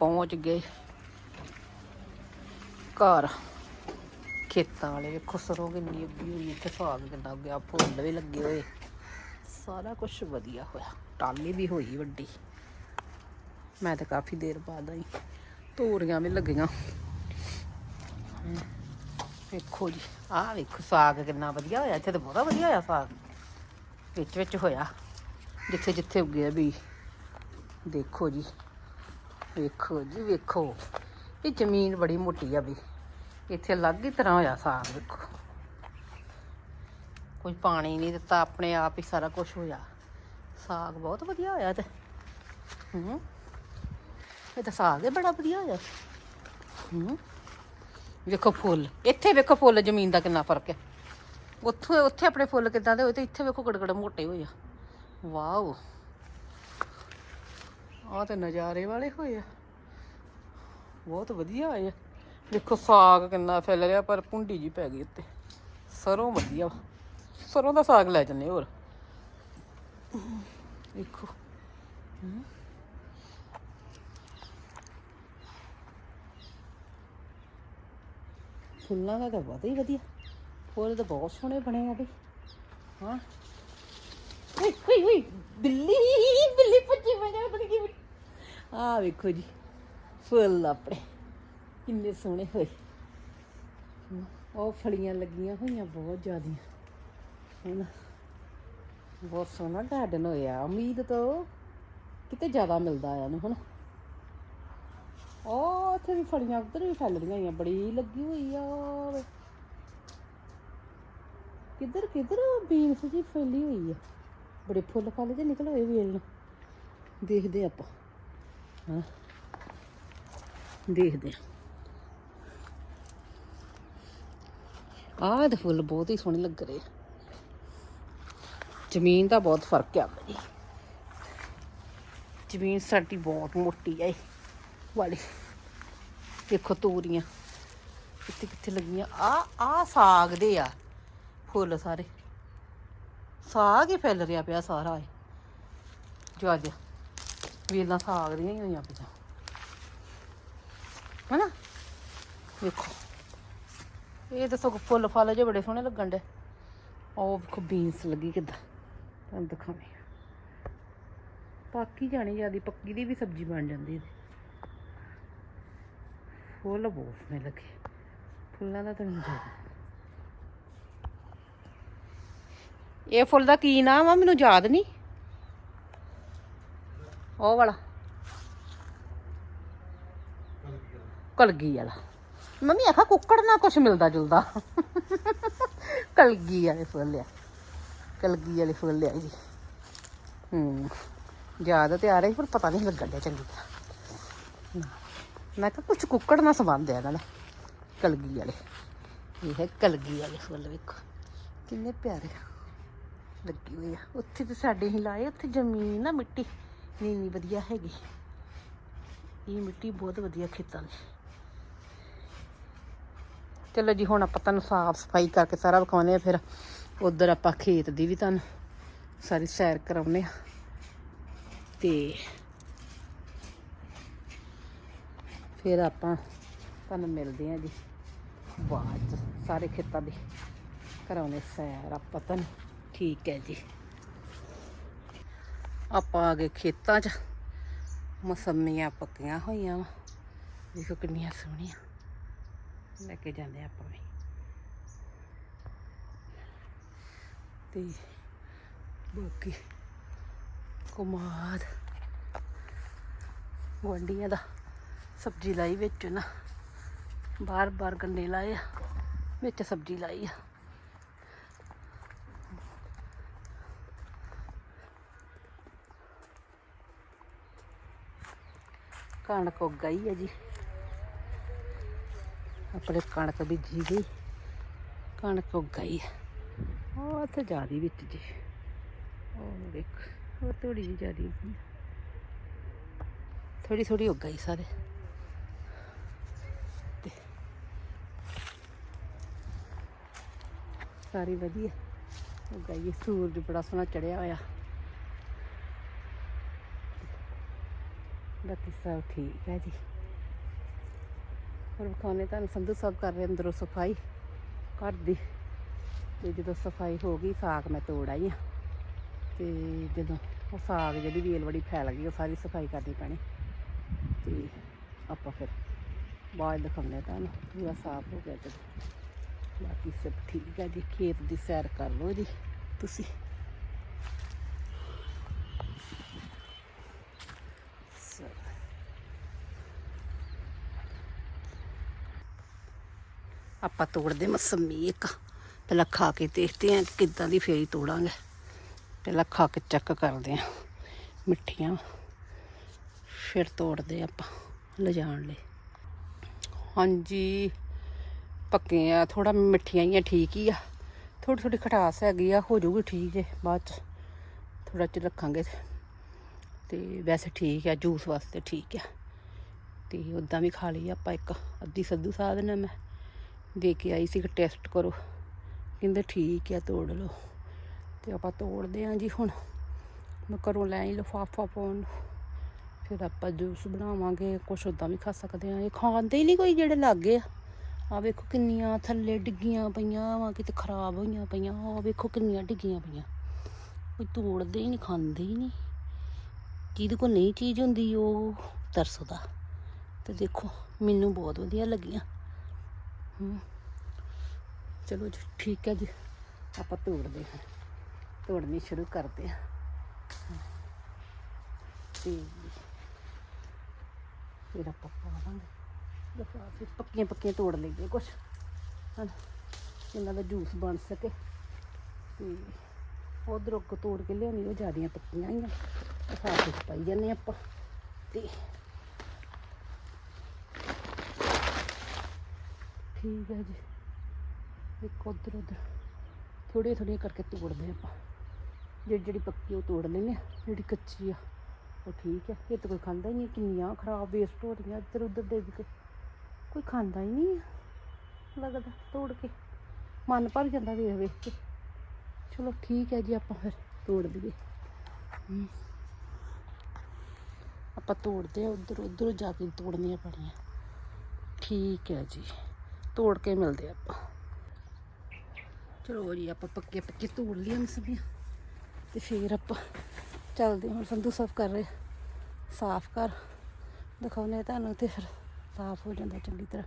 ਪਹੁੰਚ ਗਏ। ਘਰ। ਖੇਤਾਂ ਵਾਲੇ ਵੇਖੋ ਸਰੋਂ ਕਿੰਨੀ ਉੱਗੀ ਹੋਈ ਇੱਥੇ ਸਾਗ ਕਿੰਨਾ ਉੱਗਿਆ ਫੁੱਲ ਵੀ ਲੱਗੇ ਹੋਏ। ਸਾਰਾ ਕੁਝ ਵਧੀਆ ਹੋਇਆ ਟਾਲੀ ਵੀ ਹੋਈ ਵੱਡੀ। ਮੈਂ ਤਾਂ ਕਾਫੀ ਦੇਰ ਬਾਅਦ ਆਈ ਤੋਰੀਆਂ ਵੀ ਲੱਗੀਆਂ। ਹਮ, ਵੇਖੋ ਜੀ ਆਹ ਵੇਖੋ ਸਾਗ ਕਿੰਨਾ ਵਧੀਆ ਹੋਇਆ ਇੱਥੇ ਤਾਂ ਬਹੁਤਾ ਵਧੀਆ ਹੋਇਆ ਸਾਗ। ਵਿੱਚ ਵਿੱਚ ਹੋਇਆ ਜਿੱਥੇ ਜਿੱਥੇ ਉੱਗਿਆ ਵੀ ਦੇਖੋ ਜੀ। ਵੇਖੋ ਜੀ, ਵੇਖੋ। ਇਹ ਜ਼ਮੀਨ ਬੜੀ ਮੋਟੀ ਆ ਵੀ। ਇੱਥੇ ਅਲੱਗ ਹੀ ਤਰ੍ਹਾਂ ਹੋਇਆ ਸਾਗ ਵੇਖੋ। ਕੋਈ ਪਾਣੀ ਨਹੀਂ ਦਿੱਤਾ, ਆਪਣੇ ਆਪ ਹੀ ਸਾਰਾ ਕੁਝ ਹੋਇਆ। ਸਾਗ ਬਹੁਤ ਵਧੀਆ ਹੋਇਆ ਤੇ ਹੂੰ। ਇਹ ਤਾਂ ਸਾਗ ਹੀ ਬੜਾ ਵਧੀਆ ਹੋਇਆ। ਹੂੰ। ਵੇਖੋ ਫੁੱਲ। ਇੱਥੇ ਵੇਖੋ ਫੁੱਲ, ਜ਼ਮੀਨ ਦਾ ਕਿੰਨਾ ਫ਼ਰਕ ਹੈ। ਉੱਥੇ ਉੱਥੇ ਆਪਣੇ ਫੁੱਲ ਕਿੱਦਾਂ ਦੇ ਹੋਏ ਤੇ ਇੱਥੇ ਵੇਖੋ ਗੜਗੜ ਮੋਟੇ ਹੋਏ ਆ। ਵਾਓ। ਆਹ ਤੇ ਨਜ਼ਾਰੇ ਵਾਲੇ ਹੋਏ ਆ। ਬਹੁਤ ਵਧੀਆ ਹੋਏ ਆ ਦੇਖੋ ਸਾਗ ਕਿੰਨਾ ਫੈਲ ਰਿਹਾ, ਪਰ ਪੁੰਡੀ ਜੀ ਪੈ ਗਈ ਉੱਤੇ। ਸਰੋਂ ਵਧੀਆ ਸਰੋਂ ਦਾ ਸਾਗ ਲੈ ਜੰਨੇ ਹੋਰ। ਦੇਖੋ। ਫੁੱਲਾਂ ਦਾ ਤਾਂ ਬਹੁਤ ਹੀ ਵਧੀਆ। ਫੁੱਲ ਤਾਂ ਬਹੁਤ ਸੋਹਣੇ ਬਣੇ ਆ ਬਈ। ਹਾਂ। ਓਏ ਓਏ ਓਏ, ਬਿੱਲੀ ਬਿੱਲੀ ਆਹ ਵੇਖੋ ਜੀ, ਫੁੱਲ ਆਪਣੇ, ਕਿੰਨੇ ਸੋਹਣੇ ਹੋਏ। ਉਹ ਫਲੀਆਂ ਲੱਗੀਆਂ ਹੋਈਆਂ ਬਹੁਤ ਜ਼ਿਆਦੀਆਂ। ਹਨਾ ਬਹੁਤ ਸੋਹਣਾ ਗਾਰਡਨ ਹੋਇਆ। ਉਮੀਦ ਤੋਂ ਕਿਤੇ ਜ਼ਿਆਦਾ ਮਿਲਦਾ ਆ ਨੂੰ ਹਨਾ ਉਹ ਉੱਥੇ ਵੀ ਫਲੀਆਂ ਉੱਧਰ ਵੀ ਫੈਲਦੀਆਂ ਹੋਈਆਂ, ਬੜੀ ਲੱਗੀ ਹੋਈ ਆ ਕਿੱਧਰ ਕਿੱਧਰ ਬੀਨਸ ਜੀ ਫੈਲੀ ਹੋਈ ਆ? ਬੜੇ ਫੁੱਲ ਫਲ ਜੇ ਨਿਕਲ ਹੋਏ ਵੇਲ ਨੂੰ ਦੇਖਦੇ ਆਪਾਂ। ਹਾਂ। ਦੇਖਦੇ ਆ ਆਹ ਦੇ ਫੁੱਲ ਬਹੁਤ ਹੀ ਸੋਹਣੇ ਲੱਗ ਰਹੇ। ਆ ਜ਼ਮੀਨ ਦਾ ਬਹੁਤ ਫ਼ਰਕ ਆ ਬਈ। ਜ਼ਮੀਨ ਸਾਡੀ ਬਹੁਤ ਮੋਟੀ ਆ ਵਾਲੀ। ਦੇਖੋ ਤੋਰੀਆਂ। ਕਿੱਥੇ ਕਿੱਥੇ ਲੱਗੀਆਂ। ਆ ਆ ਸਾਗ ਦੇ ਆ ਫੁੱਲ ਸਾਰੇ। ਸਾਗ ਹੀ ਫੈਲ ਰਿਹਾ ਪਿਆ ਸਾਰਾ ਇਹ। ਜੋ ਅੱਜ ਵੇਲਾਂ ਸਾਗ ਦੀਆਂ ਹੀ ਹੋਈਆਂ ਪਈਆਂ ਹਨਾ? ਵੇਖੋ। ਇਹ ਤਾਂ ਸਗੋਂ ਫੁੱਲ ਫਲ ਜੇ ਬੜੇ ਸੋਹਣੇ ਲੱਗਣ ਦੇ ਉਹ ਵੇਖੋ ਬੀਨਸ ਲੱਗੀ ਕਿੱਦਾਂ। ਤੁਹਾਨੂੰ ਦਿਖਾਉਣੀ ਆ। ਜਾਣੀ ਜਿਆਦੀ, ਪੱਕੀ ਦੀ ਵੀ ਸਬਜ਼ੀ ਬਣ ਜਾਂਦੀ ਇਹਦੀ। ਫੁੱਲ ਬਹੁਤ ਸੋਹਣੇ ਲੱਗੇ। ਫੁੱਲਾਂ ਦਾ ਤਾਂ ਨਹੀਂ ਇਹ ਫੁੱਲ ਦਾ ਕੀ ਨਾਮ ਆ? ਮੈਨੂੰ ਯਾਦ ਨਹੀਂ ਉਹ ਵਾਲਾ। ਕਲਗੀ ਵਾਲਾ। ਮੰਮੀ, ਆਖਾ ਕੁੱਕੜ ਨਾਲ ਕੁਝ ਮਿਲਦਾ ਜੁਲਦਾ। ਕਲਗੀ ਵਾਲੇ ਫੁੱਲ ਲਿਆ ਕਲਗੀ ਵਾਲੇ ਫੁੱਲ ਲਿਆ ਜੀ। ਹੂੰ, ਯਾਦ ਤੇ ਆ ਰਹੀ ਪਰ ਪਤਾ ਨਹੀਂ ਲੱਗਣ ਡਿਆ ਚੰਗੀ ਤਰ੍ਹਾਂ। ਮੈਂ ਕਿਹਾ ਕੁਝ ਕੁੱਕੜ ਨਾਲ ਸੰਬੰਧ ਹੈ ਇਹਨਾਂ ਦਾ। ਕਲਗੀ ਵਾਲੇ। ਇਹ ਹੈ ਕਲਗੀ ਵਾਲੇ ਫੁੱਲ, ਵੇਖੋ। ਕਿੰਨੇ ਪਿਆਰੇ। ਲੱਗੀ ਹੋਈ ਆ। ਉੱਥੇ ਤੇ ਸਾਡੇ ਹੀ ਲਾਏ, ਉੱਥੇ ਜ਼ਮੀਨ ਨਾ ਮਿੱਟੀ। ਨੀਵੀਂ ਵਧੀਆ ਹੈਗੀ। ਇਹ ਮਿੱਟੀ ਬਹੁਤ ਵਧੀਆ ਖੇਤਾਂ ਦੀ। ਚਲੋ ਜੀ, ਹੁਣ ਆਪਾਂ ਤੁਹਾਨੂੰ ਸਾਫ਼ ਸਫ਼ਾਈ ਕਰਕੇ ਸਾਰਾ ਵਿਖਾਉਂਦੇ ਆ ਫਿਰ ਉਧਰ ਆਪਾਂ ਖੇਤ ਦੀ ਵੀ ਤੁਹਾਨੂੰ ਸਾਰੀ ਸੈਰ ਕਰਾਉਂਦੇ ਆ ਤੇ ਫਿਰ ਆਪਾਂ ਤੁਹਾਨੂੰ ਮਿਲਦੇ ਆ ਜੀ, ਬਾਅਦ 'ਚ ਸਾਰੇ ਖੇਤਾਂ ਦੀ ਕਰਾਉਂਦੇ ਸੈਰ ਆਪਾਂ ਤੁਹਾਨੂੰ। ਠੀਕ ਹੈ ਜੀ। ਆਪਾਂ ਆ ਗਏ ਖੇਤਾਂ 'ਚ। ਮਸੰਮੀਆਂ ਪੱਕੀਆਂ ਹੋਈਆਂ ਵਾ। ਦੇਖੋ ਕਿੰਨੀਆਂ ਸੋਹਣੀਆਂ। ਲੈ ਕੇ ਜਾਂਦੇ ਆਪਾਂ ਵੀ। ਤੇ ਬਾਕੀ ਕੁਮਾਰ ਗੁਆਂਢੀਆਂ ਦਾ ਸਬਜ਼ੀ ਲਾਈ ਵਿੱਚ ਨਾ। ਬਾਰ ਬਾਰ ਗੰਡੇ ਲਾਏ ਆ। ਵਿੱਚ ਸਬਜ਼ੀ ਲਾਈ ਆ। ਕਣਕ ਉੱਗ ਗਈ ਹੈ ਜੀ। ਆਪਣੇ ਕਣਕ ਬੀਜੀ ਗਈ। ਕਣਕ ਉੱਗ ਗਈ ਹੈ। ਉਹ ਤੇ ਜਿਆਦੀ ਵਿੱਚ ਜੀ। ਉਹ ਦੇਖ ਉਹ ਥੋੜੀ ਜਿਹੀ ਜਿਆਦੀ ਥੋੜੀ ਥੋੜੀ ਉੱਗ ਗਈ ਸਾਰੇ। ਸਾਰੀ ਵਧੀਆ। ਉੱਗ ਗਈ ਸੂਰਜ ਬੜਾ ਸੋਹਣਾ ਚੜਿਆ ਹੋਇਆ। ਬਾਕੀ ਸਭ ਠੀਕ ਹੈ ਜੀ। ਹੁਣ ਵਿਖਾਉਣੇ ਤੁਹਾਨੂੰ, ਸੰਧੂ ਸਾਹਿਬ ਕਰ ਰਹੇ ਅੰਦਰੋਂ ਸਫ਼ਾਈ, ਘਰ ਦੀ। ਤੇ ਜਦੋਂ ਸਫ਼ਾਈ ਹੋ ਗਈ, ਸਾਗ ਮੈਂ ਤੋੜ ਆਈ ਆ ਤੇ ਜਦੋਂ ਉਹ ਸਾਗ ਜਿਹੜੀ ਵੇਲ ਬੜੀ ਫੈਲ ਗਈ, ਉਹ ਸਾਰੀ ਸਫ਼ਾਈ ਕਰਨੀ ਪੈਣੀ। ਤੇ ਆਪਾਂ ਫਿਰ ਬਾਅਦ ਦਿਖਾਉਂਦੇ ਤੁਹਾਨੂੰ, ਪੂਰਾ ਸਾਫ਼ ਹੋ ਗਿਆ ਜਦੋਂ ਬਾਕੀ ਸਭ ਠੀਕ ਹੈ ਜੀ, ਖੇਤ ਦੀ ਸੈਰ ਕਰ ਲਓ ਜੀ, ਤੁਸੀਂ ਸੋ ਆਪਾਂ ਤੋੜਦੇ ਮਸੰਮੀ ਇੱਕ ਪਹਿਲਾਂ ਖਾ ਕੇ ਦੇਖਦੇ ਆਂ ਕਿੱਦਾਂ ਦੀ ਫੇਰੀ ਤੋੜਾਂਗੇ। ਪਹਿਲਾਂ ਖਾ ਕੇ ਚੈੱਕ ਕਰਦੇ ਆਂ ਮਿੱਠੀਆਂ। ਫਿਰ ਤੋੜਦੇ ਆਪਾਂ, ਲਿਜਾਣ ਲਈ। ਹਾਂਜੀ, ਪੱਕੇ ਆ ਥੋੜਾ ਮਿੱਠੀਆਂ ਹੀ ਆ ਠੀਕ ਹੀ ਆ। ਥੋੜੀ ਥੋੜੀ ਖਟਾਸ ਹੈਗੀ ਆ, ਹੋ ਜਾਊਗੀ ਠੀਕ ਜੇ ਬਾਅਦ ਚ। ਥੋੜਾ ਚਿਰ ਰੱਖਾਂਗੇ ਤੇ। ਵੈਸੇ ਠੀਕ ਆ, ਜੂਸ ਵਾਸਤੇ ਠੀਕ ਆ। ਤੇ ਉਦਾਂ ਵੀ ਖਾ ਲਈ ਆਪਾਂ ਇੱਕ, ਅੱਧੀ ਸੱਦੂ ਸਾਧ ਨੇ ਮੈਂ। ਦੇ ਕੇ ਆਈ ਸੀ ਕਿ ਟੈਸਟ ਕਰੋ। ਕਹਿੰਦੇ ਠੀਕ ਆ, ਤੋੜ ਲਓ। ਤੇ ਆਪਾਂ ਤੋੜਦੇ ਆਂ ਜੀ ਹੁਣ। ਮੈਂ ਘਰੋਂ ਲੈ ਆਈ ਲਿਫਾਫਾ ਪਾਉਣ। ਨੂੰ। ਫਿਰ ਆਪਾਂ ਜੂਸ ਬਣਾਵਾਂਗੇ, ਕੁਛ ਉਦਾਂ ਵੀ ਖਾ ਸਕਦੇ ਆ। ਇਹ ਖਾਂਦੇ ਹੀ ਨਹੀਂ ਕੋਈ ਜਿਹੜੇ ਲਾਗੇ ਆ। ਆ ਵੇਖੋ ਕਿੰਨੀਆਂ ਥੱਲੇ ਡਿੱਗੀਆਂ ਪਈਆਂ ਵਾ, ਕਿਤੇ ਖਰਾਬ ਹੋਈਆਂ ਪਈਆਂ। ਆ ਵੇਖੋ ਕਿੰਨੀਆਂ ਡਿੱਗੀਆਂ ਪਈਆਂ। ਕੋਈ ਤੋੜਦੇ ਹੀ ਨਹੀਂ, ਖਾਂਦੇ ਹੀ ਨਹੀਂ। ਜਿਹਦੇ ਕੋਲ ਨਹੀਂ ਚੀਜ਼ ਹੁੰਦੀ, ਉਹ ਤਰਸਦਾ। ਤੇ ਦੇਖੋ, ਮੈਨੂੰ ਬਹੁਤ ਵਧੀਆ ਲੱਗੀਆਂ। ਚਲੋ ਜੀ, ਠੀਕ ਹੈ ਜੀ। ਆਪਾਂ ਤੋੜਦੇ ਹਾਂ। ਤੋੜਨੀ ਸ਼ੁਰੂ ਕਰਦੇ ਹਾਂ। ਤੇ ਫਿਰ ਆਪਾਂ ਪਾਵਾਂਗੇ। ਲਿਫਾਫੇ ਪੱਕੀਆਂ ਪੱਕੀਆਂ ਤੋੜ ਲਈਏ ਕੁਛ। ਹਨ? ਇਹਨਾਂ ਦਾ ਜੂਸ ਬਣ ਸਕੇ। ਤੇ ਉਧਰੋਂ ਕੋ ਤੋੜ ਕੇ ਲਿਆਉਣੀ, ਉਹ ਜਿਆਦੀਆਂ ਪੱਕੀਆਂ ਆਈਆਂ। ਲਿਫਾਫੇ ਪਾਈ ਜਾਂਦੇ ਆਪਾਂ। ਤੇ ਠੀਕ ਹੈ ਜੀ। ਇੱਕ ਉਧਰ ਉਧਰ ਥੋੜ੍ਹੀਆਂ ਥੋੜ੍ਹੀਆਂ ਕਰਕੇ ਤੋੜਦੇ ਆਪਾਂ। ਜਿਹੜੀ ਜਿਹੜੀ ਪੱਕੀ ਉਹ ਤੋੜ ਲੈਂਦੇ ਹਾਂ, ਜਿਹੜੀ ਕੱਚੀ ਆ, ਉਹ ਠੀਕ ਹੈ। ਇਹ ਤਾਂ ਕੋਈ ਖਾਂਦਾ ਹੀ ਨਹੀਂ, ਕਿੰਨੀਆਂ ਖਰਾਬ ਵੇਸਟ ਹੋ ਰਹੀਆਂ ਇੱਧਰ ਉੱਧਰ ਦੇ ਵੀ ਕੋਈ ਖਾਂਦਾ ਹੀ ਨਹੀਂ ਆ, ਲੱਗਦਾ ਤੋੜ ਕੇ। ਮਨ ਭਰ ਜਾਂਦਾ ਵੇਖ ਵੇਖ ਕੇ। ਚਲੋ ਠੀਕ ਹੈ ਜੀ, ਆਪਾਂ ਫਿਰ ਤੋੜ ਦਈਏ ਆਪਾਂ ਤੋੜਦੇ ਆ ਉਧਰ ਉਧਰ ਜਾ ਕੇ ਤੋੜਨੀਆਂ ਪੈਣੀਆਂ। ਠੀਕ ਹੈ ਜੀ। ਤੋੜ ਕੇ ਮਿਲਦੇ ਆ ਆਪਾਂ। ਚਲੋ ਜੀ, ਆਪਾਂ ਪੱਕੇ ਪੱਕੇ ਤੋੜ ਲਿਆ ਮਸਬੀਆਂ ਤੇ ਫਿਰ ਆਪਾਂ ਚੱਲਦੇ ਹੁਣ ਸੰਧੂ ਸਾਫ਼ ਕਰ ਰਹੇ। ਸਾਫ਼ ਕਰ ਦਿਖਾਉਨੇ ਤੁਹਾਨੂੰ ਤੇ ਫਿਰ ਸਾਫ਼ ਹੋ ਜਾਂਦਾ ਚੰਗੀ ਤਰ੍ਹਾਂ।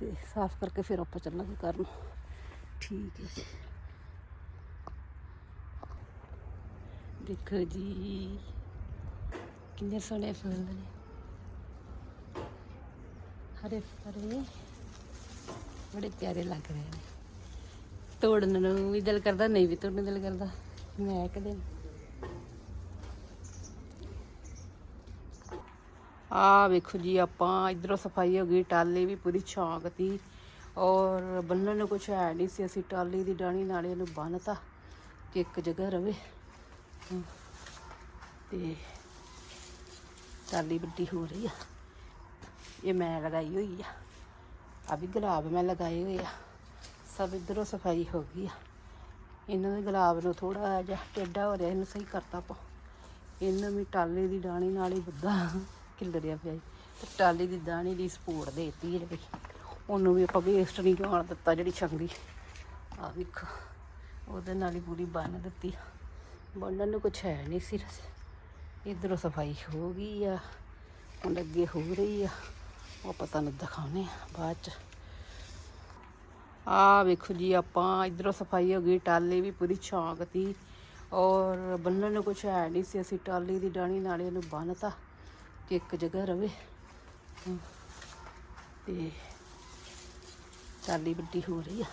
ਤੇ ਸਾਫ਼ ਕਰਕੇ ਫਿਰ ਆਪਾਂ ਚੱਲਾਂਗੇ ਕਰਨ ਠੀਕ ਹੈ ਜੀ। ਦੇਖੋ ਜੀ, ਕਿੰਨੇ ਸੋਹਣੇ ਫੁੱਲ ਨੇ। ਹਰੇ ਹਰੇ। ਬੜੇ ਪਿਆਰੇ ਲੱਗ ਰਹੇ ਨੇ। ਤੋੜਨ ਨੂੰ ਵੀ ਦਿਲ ਕਰਦਾ ਨਹੀਂ ਵੀ ਤੋੜਨ ਨੂੰ ਦਿਲ ਕਰਦਾ। ਮੈਂ ਕਦੇ ਆ ਵੇਖੋ ਜੀ ਆਪਾਂ ਇਧਰੋਂ ਸਫ਼ਾਈ ਹੋ ਗਈ ਟਾਲੀ ਵੀ ਪੂਰੀ ਛਾਂਕਤੀ ਔਰ ਬੰਨਣ ਨੂੰ ਕੁਛ ਹੈ ਨਹੀਂ ਸੀ ਅਸੀਂ ਟਾਲੀ ਦੀ ਡਾਣੀ ਨਾਲੇ ਨੂੰ ਬੰਨਤਾ ਕਿ ਇੱਕ ਜਗ੍ਹਾ ਰਵੇ। ਹਮ, ਤੇ ਟਾਲੀ ਵੱਡੀ ਹੋ ਰਹੀ ਆ। ਇਹ ਮੈਂ ਲਗਾਈ ਹੋਈ ਆ। ਆ ਵੀ ਗੁਲਾਬ ਮੈਂ ਲਗਾਏ ਹੋਏ ਆ। ਸਭ ਇਧਰੋਂ ਸਫ਼ਾਈ ਹੋ ਗਈ ਆ। ਇਹਨਾਂ ਦੇ ਗੁਲਾਬ ਨੂੰ ਥੋੜਾ ਜਿਹਾ ਟੇਢਾ ਹੋ ਰਿਹਾ, ਇਹਨੂੰ ਸਹੀ ਕਰਤਾ ਪਾ ਇਹਨੂੰ ਵੀ ਟਾਲੇ ਦੀ ਡਾਣੀ ਨਾਲ ਹੀ ਬੱਦਾ ਕਿਲਰਿਆ ਪਿਆ ਜੀ। ਤੇ ਟਾਲੇ ਦੀ ਦਾਣੀ ਦੀ ਸਪੋਰਟ ਦੇਤੀ ਇਹਦੇ ਵਿੱਚ ਉਹਨੂੰ ਵੀ ਆਪਾਂ ਵੇਸਟ ਨਹੀਂ ਜਾਣ ਦਿੱਤਾ ਜਿਹੜੀ ਚੰਗੀ। ਆ ਵੇਖੋ, ਉਹਦੇ ਨਾਲ ਹੀ ਪੂਰੀ ਬੰਨ ਦਿੱਤੀ ਬੰਨਣ ਨੂੰ ਕੁਛ ਹੈ ਨਹੀਂ ਸੀ ਇਧਰੋਂ ਸਫ਼ਾਈ ਹੋ ਗਈ ਆ। ਹੁਣ ਅੱਗੇ ਹੋ ਰਹੀ ਆ। ਉਹ ਆਪਾਂ ਤੁਹਾਨੂੰ ਦਿਖਾਉਣੇ ਆ ਬਾਅਦ ਚ। ਆ ਵੇਖੋ ਜੀ ਆਪਾਂ ਇਧਰੋਂ ਸਫ਼ਾਈ ਹੋ ਗਈ ਟਾਲੀ ਵੀ ਪੂਰੀ ਛਾਂਕਤੀ ਔਰ ਬੰਨਣ ਨੂੰ ਕੁਛ ਹੈ ਨਹੀਂ ਸੀ ਅਸੀਂ ਟਾਲੀ ਦੀ ਡਾਣੀ ਨਾਲੇ ਇਹਨੂੰ ਬੰਨਤਾ ਕਿ ਇੱਕ ਜਗ੍ਹਾ ਰਵੇ। ਹਮ, ਤੇ ਟਾਲੀ ਵੱਡੀ ਹੋ ਰਹੀ ਆ।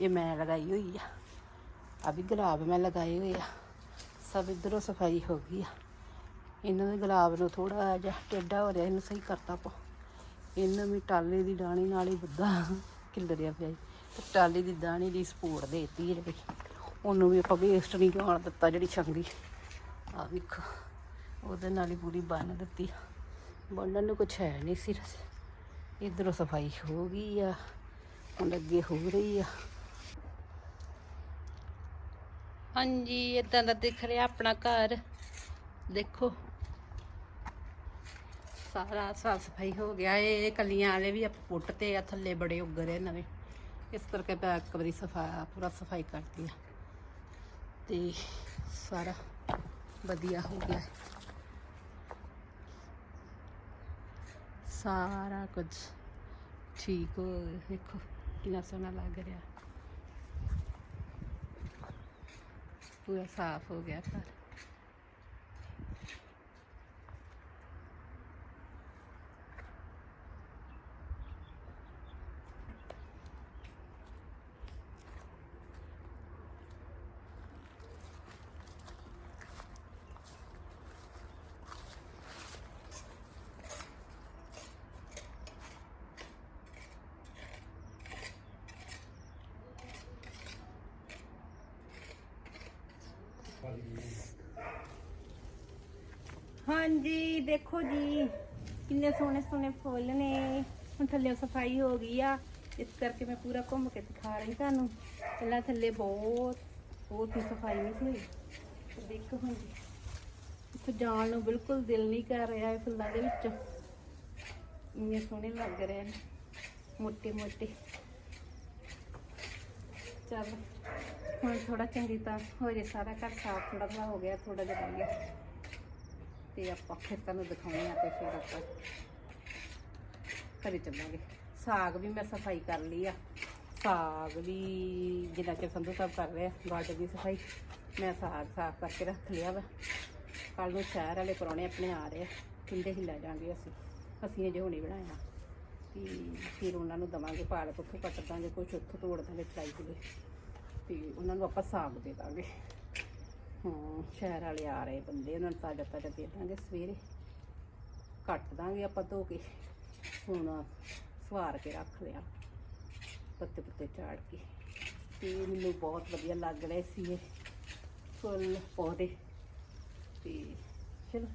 ਇਹ ਮੈਂ ਲਗਾਈ ਹੋਈ ਆ। ਆ ਵੀ ਗੁਲਾਬ ਮੈਂ ਲਗਾਏ ਹੋਏ ਆ। ਸਭ ਇਧਰੋਂ ਸਫ਼ਾਈ ਹੋ ਗਈ ਆ। ਇਹਨਾਂ ਦੇ ਗੁਲਾਬ ਨੂੰ ਥੋੜਾ ਜਿਹਾ ਟੇਢਾ ਹੋ ਰਿਹਾ, ਇਹਨੂੰ ਸਹੀ ਕਰਤਾ ਪਾ ਇਹਨਾਂ ਵੀ ਟਾਲੇ ਦੀ ਡਾਣੀ ਨਾਲ ਹੀ ਬੱਦਾ ਕਿਲਰਿਆ ਪਿਆ ਜੀ। ਤੇ ਟਾਲੀ ਦੀ ਦਾਣੀ ਦੀ ਸਪੋਰਟ ਦੇਤੀ ਇਹਦੇ ਵਿੱਚ। ਉਹਨੂੰ ਵੀ ਆਪਾਂ ਵੇਸਟ ਨਹੀਂ ਜਾਣ ਦਿੱਤਾ ਜਿਹੜੀ ਚੰਗੀ। ਆ ਵੇਖੋ, ਉਹਦੇ ਨਾਲ ਹੀ ਪੂਰੀ ਬੰਨ ਦਿੱਤੀ। ਬੰਨਣ ਨੂੰ ਕੁਛ ਹੈ ਨਹੀਂ ਸੀ ਇਧਰੋਂ ਸਫ਼ਾਈ ਹੋ ਗਈ ਆ, ਹੁਣ ਅੱਗੇ ਹੋ ਰਹੀ ਆ। ਹਾਂਜੀ ਇਦਾਂ ਦਾ ਦਿਖ ਰਿਹਾ ਆਪਣਾ ਘਰ। ਦੇਖੋ ਸਾਰਾ ਸਾਫ਼ ਸਫ਼ਾਈ ਹੋ ਗਿਆ ਇਹ ਕਲੀਆਂ ਵਾਲੇ ਵੀ ਆਪਾਂ ਪੁੱਟ ਤੇ ਆ ਥੱਲੇ ਬੜੇ ਉੱਗ ਰਹੇ ਨਵੇਂ ਇਸ ਕਰਕੇ ਮੈਂ ਇੱਕ ਵਾਰੀ ਸਫਾ ਪੂਰਾ ਸਫ਼ਾਈ ਕਰਤੀ ਆ ਤੇ ਸਾਰਾ ਵਧੀਆ ਹੋ ਗਿਆ ਹੈ। ਸਾਰਾ ਕੁਝ ਠੀਕ ਹੋ ਦੇਖੋ ਕਿੰਨਾ ਸੋਹਣਾ ਲੱਗ ਰਿਹਾ ਪੂਰਾ ਸਾਫ਼ ਹੋ ਗਿਆ ਘਰ ਹਾਂਜੀ, ਦੇਖੋ ਜੀ, ਕਿੰਨੇ ਸੋਹਣੇ ਸੋਹਣੇ ਫੁੱਲ ਨੇ। ਹੁਣ ਥੱਲੇ ਸਫ਼ਾਈ ਹੋ ਗਈ ਆ। ਇਸ ਕਰਕੇ ਮੈਂ ਪੂਰਾ ਘੁੰਮ ਕੇ ਦਿਖਾ ਰਹੀ ਤੁਹਾਨੂੰ। ਪਹਿਲਾਂ ਥੱਲੇ ਬਹੁਤ ਬਹੁਤ ਹੀ ਸਫ਼ਾਈ ਨਹੀਂ ਸੀ। ਹੋਈ ਦੇਖੋ ਹੁਣ ਜੀ, ਇੱਥੇ ਜਾਣ ਨੂੰ ਬਿਲਕੁਲ ਦਿਲ ਨਹੀਂ ਕਰ ਰਿਹਾ ਇਹ ਫੁੱਲਾਂ ਦੇ ਵਿੱਚ। ਇੰਨੇ ਸੋਹਣੇ ਲੱਗ ਰਹੇ ਨੇ ਮੋਟੇ ਮੋਟੇ ਚੱਲ। ਹੁਣ ਥੋੜਾ ਚੰਗੀ ਤਰ੍ਹਾਂ ਹੋ ਜੇ, ਸਾਰਾ ਘਰ ਸਾਫ਼ ਥੋੜਾ ਥੋੜਾ ਹੋ ਗਿਆ ਥੋੜਾ ਜਿਹਾ ਰਹਿ ਗਿਆ। ਤੇ ਆਪਾਂ ਫਿਰ ਤੁਹਾਨੂੰ ਦਿਖਾਉਣੇ ਆ ਤੇ ਫਿਰ ਆਪਾਂ ਘਰੇ ਚੱਲਾਂਗੇ। ਸਾਗ ਵੀ ਮੈਂ ਸਫ਼ਾਈ ਕਰ ਲਈ ਆ। ਸਾਗ ਵੀ ਜਿੰਨਾ ਕਿ ਸੰਧੂ ਸਾਹਿਬ ਕਰ ਰਿਹਾ ਗਾਰਡਨ ਦੀ ਸਫ਼ਾਈ। ਮੈਂ ਸਾਗ ਸਾਫ਼ ਕਰਕੇ ਰੱਖ ਲਿਆ ਵਾ। ਕੱਲ ਨੂੰ ਸ਼ਹਿਰ ਵਾਲੇ ਪਰੌਣੇ ਆਪਣੇ ਆ ਰਹੇ ਆ। ਕਿੰਦੇ ਹੀ ਲੈ ਜਾਾਂਗੇ ਅਸੀਂ। ਅਸੀਂ ਅਜੇ ਹੁਣੇ ਬਣਾਇਆ ਤੇ ਫਿਰ ਉਹਨਾਂ ਨੂੰ ਦਵਾਂਗੇ, ਪਾਲਕ ਉੱਥੋਂ ਕੱਟ ਦਾਂਗੇ, ਕੁਛ ਉੱਥੋਂ ਤੋੜ ਦਾਂਗੇ ਚਲਾਈ ਦੇ ਤੇ ਉਹਨਾਂ ਨੂੰ ਆਪਾਂ ਸਾਗ ਦੇ ਦਾਂਗੇ। ਹਾਂ, ਸ਼ਹਿਰ ਵਾਲੇ ਆ ਰਹੇ ਬੰਦੇ, ਉਹਨਾਂ ਨੂੰ ਤਾਜ਼ਾ ਤਾਜ਼ਾ ਦੇ ਦਾਂਗੇ ਸਵੇਰੇ। ਕੱਟ ਦਾਂਗੇ ਆਪਾਂ ਧੋ ਕੇ, ਹੁਣ ਸਵਾਰ ਕੇ ਰੱਖ ਲਿਆ, ਪੱਤੇ ਪੱਤੇ ਚਾੜ ਕੇ। ਤੇ ਮੈਨੂੰ ਬਹੁਤ ਵਧੀਆ ਲੱਗ ਰਹੇ ਸੀ ਇਹ ਫੁੱਲ ਪੌਦੇ। ਤੇ ਚਲੋ,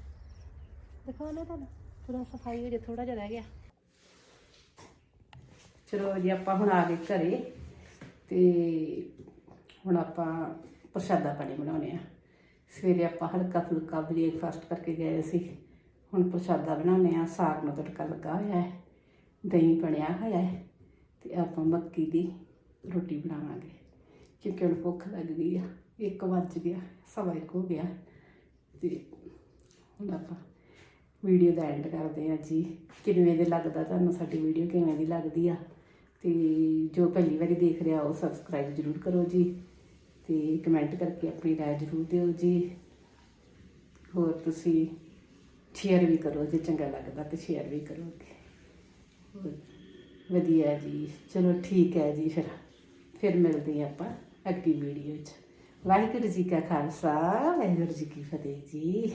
ਦਿਖਾਓ ਨਾ ਤੁਹਾਨੂੰ ਥੋੜਾ ਸਫ਼ਾਈ ਹੋ ਜੇ ਥੋੜਾ ਜਿਹਾ ਰਹਿ ਗਿਆ। ਚਲੋ ਜੀ, ਆਪਾਂ ਹੁਣ ਆ ਗਏ ਘਰੇ। ਤੇ ਹੁਣ ਆਪਾਂ ਪ੍ਰਸ਼ਾਦਾ ਪਾਣੀ ਬਣਾਉਣੇ ਆ। ਸਵੇਰੇ ਆਪਾਂ ਹਲਕਾ ਫੁਲਕਾ ਬ੍ਰੇਕਫਾਸਟ ਕਰਕੇ ਗਏ ਸੀ। ਹੁਣ ਪ੍ਰਸ਼ਾਦਾ ਬਣਾਉਣੇ ਆ। ਸਾਗ ਨੂੰ ਤੜਕਾ ਲੱਗਾ ਹੋਇਆ ਹੈ। ਦਹੀਂ ਬਣਿਆ ਹੋਇਆ ਹੈ ਤੇ ਆਪਾਂ ਮੱਕੀ ਦੀ ਰੋਟੀ ਬਣਾਵਾਂਗੇ। ਕਿਉਂਕਿ ਹੁਣ ਭੁੱਖ ਲੱਗ ਗਈ ਆ। 1 ਵੱਜ ਗਿਆ, ਸਵਾ ਇੱਕ ਹੋ ਗਿਆ। ਤੇ ਹੁਣ ਆਪਾਂ ਵੀਡੀਓ ਦਾ ਐਂਡ ਕਰਦੇ ਆ ਜੀ। ਕਿਵੇਂ ਦੇ ਲੱਗਦਾ ਤੁਹਾਨੂੰ? ਸਾਡੀ ਵੀਡੀਓ ਕਿਵੇਂ ਦੀ ਲੱਗਦੀ ਆ? ਤੇ ਜੋ ਪਹਿਲੀ ਵਾਰੀ ਦੇਖ ਰਿਹਾ ਉਹ ਸਬਸਕ੍ਰਾਈਬ ਜ਼ਰੂਰ ਕਰੋ ਜੀ। ਤੇ ਕਮੈਂਟ ਕਰਕੇ ਆਪਣੀ ਰਾਏ ਜ਼ਰੂਰ ਦਿਓ ਜੀ। ਹੋਰ ਤੁਸੀਂ ਸ਼ੇਅਰ ਵੀ ਕਰੋ ਜੇ ਚੰਗਾ ਲੱਗਦਾ ਤੇ ਸ਼ੇਅਰ ਵੀ ਕਰੋਗੇ। ਵਧੀਆ ਜੀ। ਚਲੋ ਠੀਕ ਹੈ ਜੀ ਫਿਰ। ਫਿਰ ਮਿਲਦੇ ਹਾਂ ਆਪਾਂ ਅੱਗੇ ਵੀਡੀਓ 'ਚ। ਵਾਹਿਗੁਰੂ ਜੀ ਕਾ ਖਾਲਸਾ, ਵਾਹਿਗੁਰੂ ਜੀ ਕੀ ਫਤਿਹ ਜੀ।